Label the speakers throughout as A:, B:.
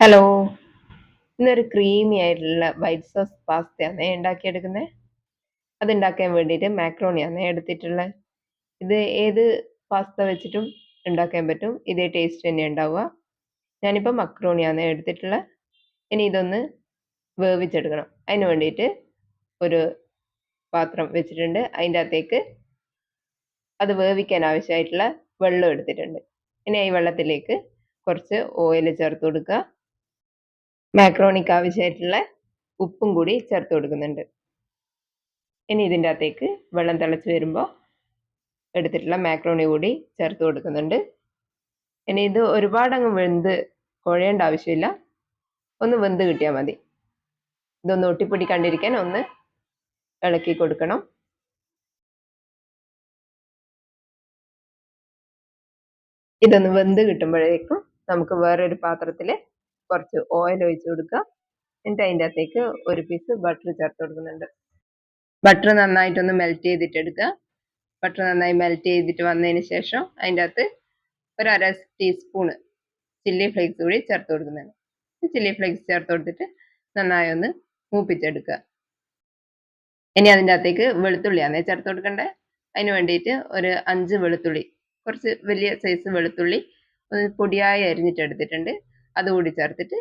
A: Hello ഇന്നൊരു creamy ആയിട്ടുള്ള white sauce പാസ്തയാണ് ഉണ്ടാക്കിയെടുക്കുന്നത് അത് ഉണ്ടാക്കാൻ വേണ്ടിയിട്ട് മാക്രോണിയാണ് എടുത്തിട്ടുള്ളത് ഇത് ഏത് പാസ്ത വെച്ചിട്ടും ഉണ്ടാക്കാൻ പറ്റും. ഇതേ ടേസ്റ്റ് തന്നെ ഉണ്ടാവുക ഞാനിപ്പോൾ മക്രോണിയാണ് എടുത്തിട്ടുള്ളത് ഇനി ഇതൊന്ന് വേവിച്ചെടുക്കണം. അതിന് വേണ്ടിയിട്ട് ഒരു പാത്രം വെച്ചിട്ടുണ്ട്. അതിന്റെ അകത്തേക്ക് അത് വേവിക്കാൻ ആവശ്യമായിട്ടുള്ള വെള്ളം എടുത്തിട്ടുണ്ട്. ഇനി ഈ വെള്ളത്തിലേക്ക് കുറച്ച് ഓയിൽ ചേർത്ത് കൊടുക്കുക. മാക്രോണിക്ക് ആവശ്യമായിട്ടുള്ള ഉപ്പും കൂടി ചേർത്ത് കൊടുക്കുന്നുണ്ട്. ഇനി ഇതിന്റെ അകത്തേക്ക് വെള്ളം തിളച്ച് വരുമ്പോൾ എടുത്തിട്ടുള്ള മാക്രോണി കൂടി ചേർത്ത് കൊടുക്കുന്നുണ്ട്. ഇനി ഇത് ഒരുപാട് അങ്ങ് വെന്ത് കുഴയേണ്ട ആവശ്യമില്ല. ഒന്ന് വെന്ത് കിട്ടിയാൽ മതി. ഇതൊന്ന് ഒട്ടിപ്പിടിക്കാണ്ടിരിക്കാൻ ഒന്ന് ഇളക്കി കൊടുക്കണം. ഇതൊന്ന് വെന്ത് കിട്ടുമ്പോഴേക്കും നമുക്ക് വേറൊരു പാത്രത്തിൽ കുറച്ച് ഓയിൽ ഒഴിച്ച് കൊടുക്കുക. എന്നിട്ട് അതിന്റെ അകത്തേക്ക് ഒരു പീസ് ബട്ടർ ചേർത്ത് കൊടുക്കുന്നുണ്ട്. ബട്ടർ നന്നായിട്ടൊന്ന് മെൽറ്റ് ചെയ്തിട്ട് എടുക്കുക. ബട്ടർ നന്നായി മെൽറ്റ് ചെയ്തിട്ട് വന്നതിന് ശേഷം അതിന്റെ അകത്ത് ഒരു അര ടീസ്പൂണ് ചില്ലി ഫ്ലേക്സ് കൂടി ചേർത്ത് കൊടുക്കുന്നുണ്ട്. ചില്ലി ഫ്ലേക്സ് ചേർത്ത് കൊടുത്തിട്ട് നന്നായി ഒന്ന് മൂപ്പിച്ചെടുക്കുക. ഇനി അതിന്റെ അകത്തേക്ക് വെളുത്തുള്ളിയാണ് ചേർത്ത് കൊടുക്കേണ്ടത് അതിന് വേണ്ടിയിട്ട് ഒരു അഞ്ച് വെളുത്തുള്ളി കുറച്ച് വലിയ സൈസ് വെളുത്തുള്ളി ഒന്ന് പൊടിയായി അരിഞ്ഞിട്ട് എടുത്തിട്ടുണ്ട്. അതുകൂടി ചേർത്തിട്ട്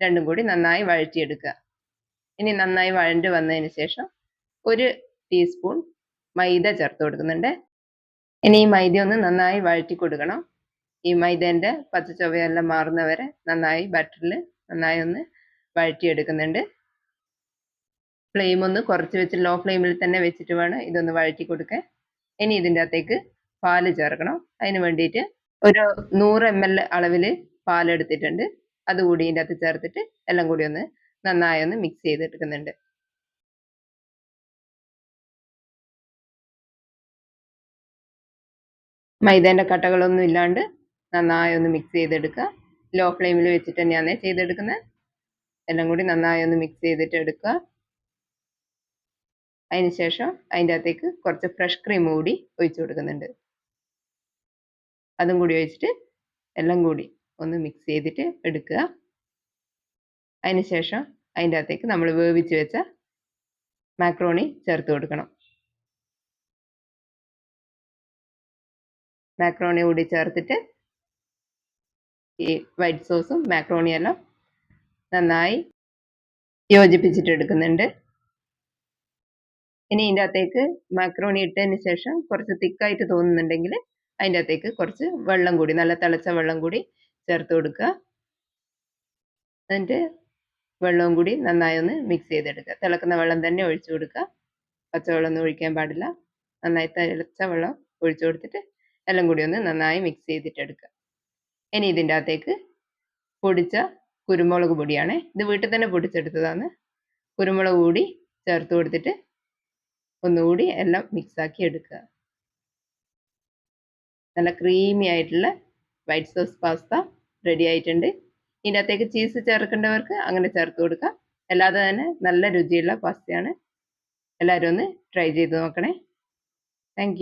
A: രണ്ടും കൂടി നന്നായി വഴറ്റിയെടുക്കുക. ഇനി നന്നായി വഴണ്ട് വന്നതിന് ശേഷം ഒരു ടീസ്പൂൺ മൈദ ചേർത്ത് കൊടുക്കുന്നുണ്ട്. ഇനി ഈ മൈദ ഒന്ന് നന്നായി വഴറ്റി കൊടുക്കണം. ഈ മൈദേന്റെ പച്ച ചൊവയെല്ലാം മാറുന്നവരെ നന്നായി ബട്ടറിൽ നന്നായി ഒന്ന് വഴറ്റിയെടുക്കുന്നുണ്ട്. ഫ്ലെയിം ഒന്ന് കുറച്ച് വെച്ച് ലോ ഫ്ലെയിമിൽ തന്നെ വെച്ചിട്ട് വേണം ഇതൊന്ന് വഴറ്റി കൊടുക്കാൻ. ഇനി ഇതിന്റെ അകത്തേക്ക് പാൽ ചേർക്കണം. അതിന് വേണ്ടിയിട്ട് ഒരു നൂറ് എം എൽ അളവിൽ പാലെടുത്തിട്ടുണ്ട്. അതുകൂടി ഇതിന്റെ അകത്ത് ചേർത്തിട്ട് എല്ലാം കൂടി ഒന്ന് നന്നായി ഒന്ന് മിക്സ് ചെയ്തെടുക്കുന്നുണ്ട്. മൈദേന്റെ കട്ടകളൊന്നും ഇല്ലാണ്ട് നന്നായി ഒന്ന് മിക്സ് ചെയ്തെടുക്കുക. ലോ ഫ്ലെയിമിൽ വെച്ചിട്ട് തന്നെയാണ് ചെയ്തെടുക്കുന്നത് എല്ലാം കൂടി നന്നായി ഒന്ന് മിക്സ് ചെയ്തിട്ട് എടുക്കുക. അതിന് ശേഷം അതിന്റെ അകത്തേക്ക് കുറച്ച് ഫ്രഷ് ക്രീം കൂടി ഒഴിച്ചു കൊടുക്കുന്നുണ്ട്. അതും കൂടി ഒഴിച്ചിട്ട് എല്ലാം കൂടി ഒന്ന് മിക്സ് ചെയ്തിട്ട് എടുക്കുക. അതിന് ശേഷം അതിന്റെ അകത്തേക്ക് നമ്മൾ വേവിച്ച് വെച്ച മാക്രോണി ചേർത്ത് കൊടുക്കണം. മാക്രോണി കൂടി ചേർത്തിട്ട് ഈ വൈറ്റ് സോസും മാക്രോണിയെല്ലാം നന്നായി യോജിപ്പിച്ചിട്ട് എടുക്കുന്നുണ്ട്. ഇനി ഇതിന്റെ അകത്തേക്ക് മാക്രോണി ഇട്ടതിന് ശേഷം കുറച്ച് തിക്കായിട്ട് തോന്നുന്നുണ്ടെങ്കിൽ അതിന്റെ അകത്തേക്ക് കുറച്ച് വെള്ളം കൂടി നല്ല തിളച്ച വെള്ളം കൂടി ചേർത്ത് കൊടുക്കുക. എന്നിട്ട് വെള്ളവും കൂടി നന്നായി ഒന്ന് മിക്സ് ചെയ്തെടുക്കുക. തിളക്കുന്ന വെള്ളം തന്നെ ഒഴിച്ചു കൊടുക്കുക. പച്ചവെള്ളമൊന്നും ഒഴിക്കാൻ പാടില്ല. നന്നായി തിളച്ച വെള്ളം ഒഴിച്ചു കൊടുത്തിട്ട് എല്ലാം കൂടി ഒന്ന് നന്നായി മിക്സ് ചെയ്തിട്ടെടുക്കുക. ഇനി ഇതിന്റെ അകത്തേക്ക് പൊടിച്ച കുരുമുളക് പൊടിയാണ്. ഇത് വീട്ടിൽ തന്നെ പൊടിച്ചെടുത്തതാണ്. കുരുമുളക് കൂടി ചേർത്ത് കൊടുത്തിട്ട് ഒന്നുകൂടി എല്ലാം മിക്സാക്കി എടുക്കുക. നല്ല ക്രീമി ആയിട്ടുള്ള വൈറ്റ് സോസ് പാസ്ത റെഡി ആയിട്ടുണ്ട്. ഇതിന്റെ അകത്തേക്ക് ചീസ് ചേർക്കേണ്ടവർക്ക് അങ്ങനെ ചേർത്ത് കൊടുക്കാം. അല്ലാതെ തന്നെ നല്ല രുചിയുള്ള പാസ്തയാണ് എല്ലാവരും ഒന്ന് ട്രൈ ചെയ്ത് നോക്കണേ. താങ്ക്